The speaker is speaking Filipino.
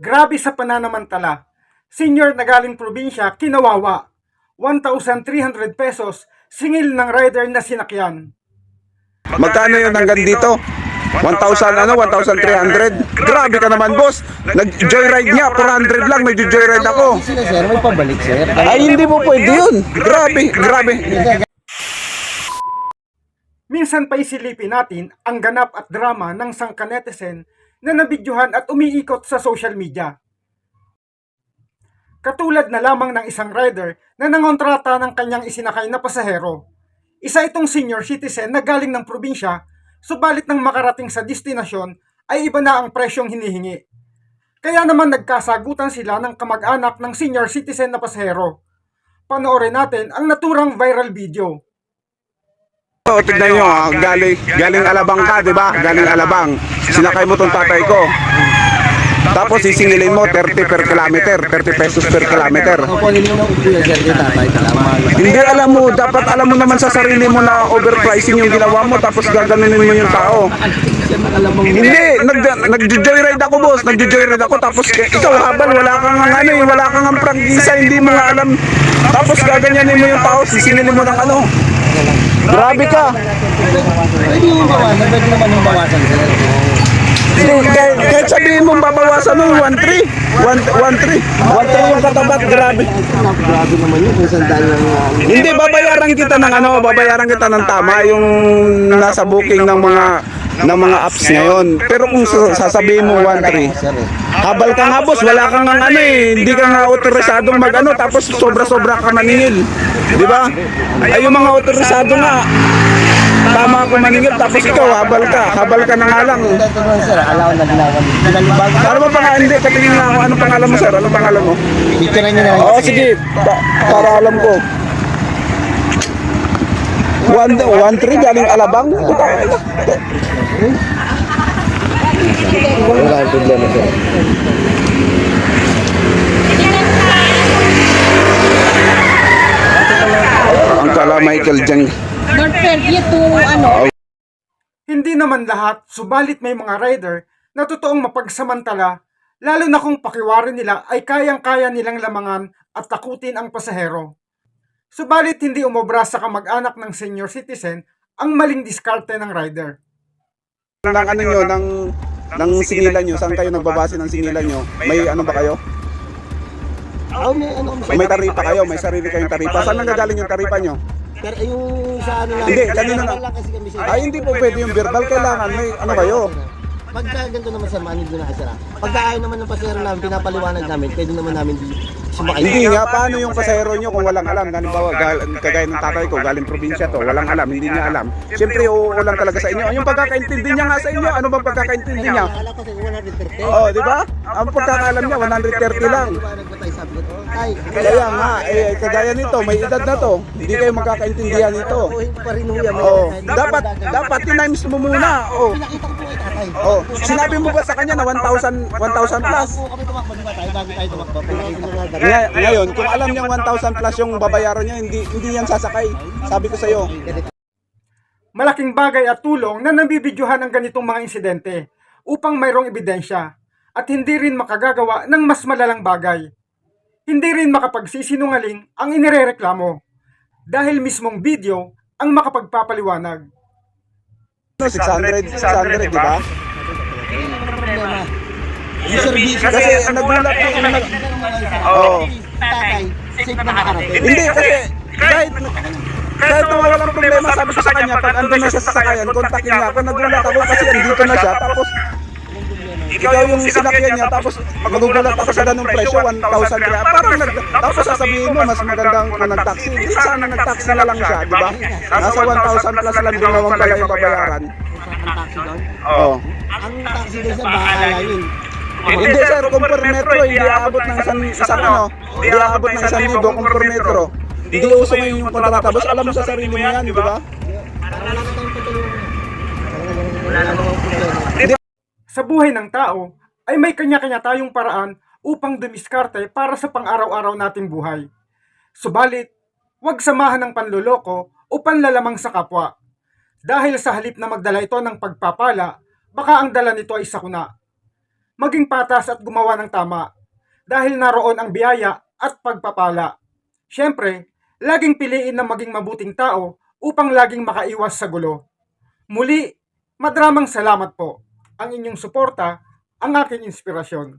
Grabe sa pananamantala. Senior na galing probinsya, kinawawa. 1,300 pesos, singil ng rider na sinakyan. Magkano yun hanggang dito? 1,000 ano, 1,300? Grabe ka naman, boss. Nag-joyride niya, 400 lang, may joyride ako. Sila sir, may pabalik sir. Ay, hindi po pwede yun. Grabe, grabe. Minsan pa isilipin natin ang ganap at drama ng sangka netizen na nabidyohan at umiikot sa social media. Katulad na lamang ng isang rider na nangontrata ng kanyang isinakay na pasahero. Isa itong senior citizen na galing ng probinsya, subalit nang makarating sa destinasyon ay iba na ang presyong hinihingi. Kaya naman nagkasagutan sila ng kamag-anak ng senior citizen na pasahero. Panoorin natin ang naturang viral video. O, tignan nyo, ah, galing, galing Alabang ka, di ba? Galing Alabang. Sinakay mo tong tatay ko. Tapos sisingilin mo 30 per kilometer, 30 pesos per kilometer. Hindi alam mo, dapat alam mo naman sa sarili mo na overpricing yung ginawa mo tapos gaganunin mo yung tao. Hindi, nag nagjo-joyride ako boss, nagjo-joyride ako tapos k- ikaw habal, wala kang ang ano eh, wala kang ang prangkisa, hindi mo nga alam. Tapos gaganyanin mo yung tao, sisingilin mo ng ano. Grabe ka. Pwede mo bawasan, pwede naman yung bawasan sir. Hindi, kahit, sabihin mong babawasan mo, 1-3. 1-3. 1-3 yung katapat, grabe. Grabe naman yun kung uh, Hindi, babayaran kita ng ano, babayaran kita ng tama yung nasa booking ng mga ng mga apps ngayon. Pero kung sa- sasabihin mo 1-3, sir eh. habal ka nga boss, wala kang ang ano eh, hindi ka nga autorisadong mag ano, tapos sobra-sobra ka maningil. Di ba? Ay yung mga autorisado nga, tama ako maningil, tapos ikaw habal ka, habal ka na nga lang. Sir, alaw na ginawan. Pinalibag. Ano ba pangalan? Hindi, katingin nga ako. Ano pangalan mo, sir? Ano pangalan mo? Picture nyo na lang. Oo, sige. Pa- para alam ko. One, one three galing Alabang? Wala ang problema sir. Ang kala Michael Jang. Fairview to ano, Hindi naman lahat, subalit may mga rider na totoong mapagsamantala, lalo na kung pakiwarin nila ay kayang-kaya nilang lamangan at takutin ang pasahero. Subalit hindi umobra sa kamag-anak ng senior citizen ang maling diskarte ng rider. Ng ano nyo, ng, ng singilan nyo, saan kayo nagbabase ng singilan nyo? May ano ba kayo? Oh, may ano. May taripa kayo, may sarili kayong taripa. Saan nanggagaling yung taripa nyo? Pero yung sa ano lang. Hindi, kanina na- lang. Ay, hindi po pwede yung verbal. Kailangan may ano kayo. Pagka ganito naman sir, manid na sir. Pagka ayaw naman ng pasero namin, pinapaliwanag namin, pwede naman namin di sumakay. Hindi nga, paano yung pasahero nyo kung walang alam? Halimbawa, gal- kagaya ng tatay ko, galing probinsya to, walang alam, hindi niya alam. Siyempre, oo lang talaga sa inyo. Yung pagkakaintindi niya nga sa inyo, ano bang pagkakaintindi niya? Ko 130. Oo, di ba? Ang pagkakaalam niya, 130 lang. Liwanag ba tayo sabi ko? Tay, Kaya nga, eh, kagaya nito, may edad na to. Hindi kayo magkakaintindihan nito. Oo, hindi pa rin huya. may- Oo, dapat, dapat tinimes mo muna. Oo, Pinakita ko po oo. Sinabi mo ba sa kanya na 1,000 1,000 plus? Ngay- Ngayon, kung alam niyang 1,000 plus yung babayaran niya, hindi hindi yan sasakay. Sabi ko sa iyo. Malaking bagay at tulong na nabibidyohan ang ganitong mga insidente upang mayroong ebidensya at hindi rin makagagawa ng mas malalang bagay. Hindi rin makapagsisinungaling ang inirereklamo dahil mismong video ang makapagpapaliwanag. 600, 600, di ba? Yung service. Kasi nagulat ko yung nag... Oo. Tatay, safe na makarating. Hindi kasi kahit kahit na walang problema sabi ko sa kanya pag andun na siya sa sakayan kontakin niya ako nagulat ako kasi andito na siya tapos ikaw yung sinakyan niya tapos magugulat ako sa ganung presyo 1,000 kaya parang nag, tapos sasabihin mo mas magandang kung nag-taxi. hindi sana nag-taxi na lang siya di ba? nasa 1,000 plus lang din naman pala yung babayaran Ang taxi doon. oo Ang taxi doon sa bahala yun. hindi sir kung per metro hindi aabot ng isang, isang ano hindi aabot ng isang libo kung per metro. hindi uso ngayon yung kontrata boss alam mo sa sarili mo yan di ba? wala na tayong patulungan. Wala na namang problema. Sa buhay ng tao ay may kanya-kanya tayong paraan upang dumiskarte para sa pang-araw-araw nating buhay. Subalit, huwag samahan ng panloloko o panlalamang sa kapwa. Dahil sa halip na magdala ito ng pagpapala, baka ang dala nito ay sakuna. maging patas at gumawa ng tama dahil naroon ang biyaya at pagpapala. Siyempre, laging piliin na maging mabuting tao upang laging makaiwas sa gulo. Muli, madramang salamat po. Ang inyong suporta, ang aking inspirasyon.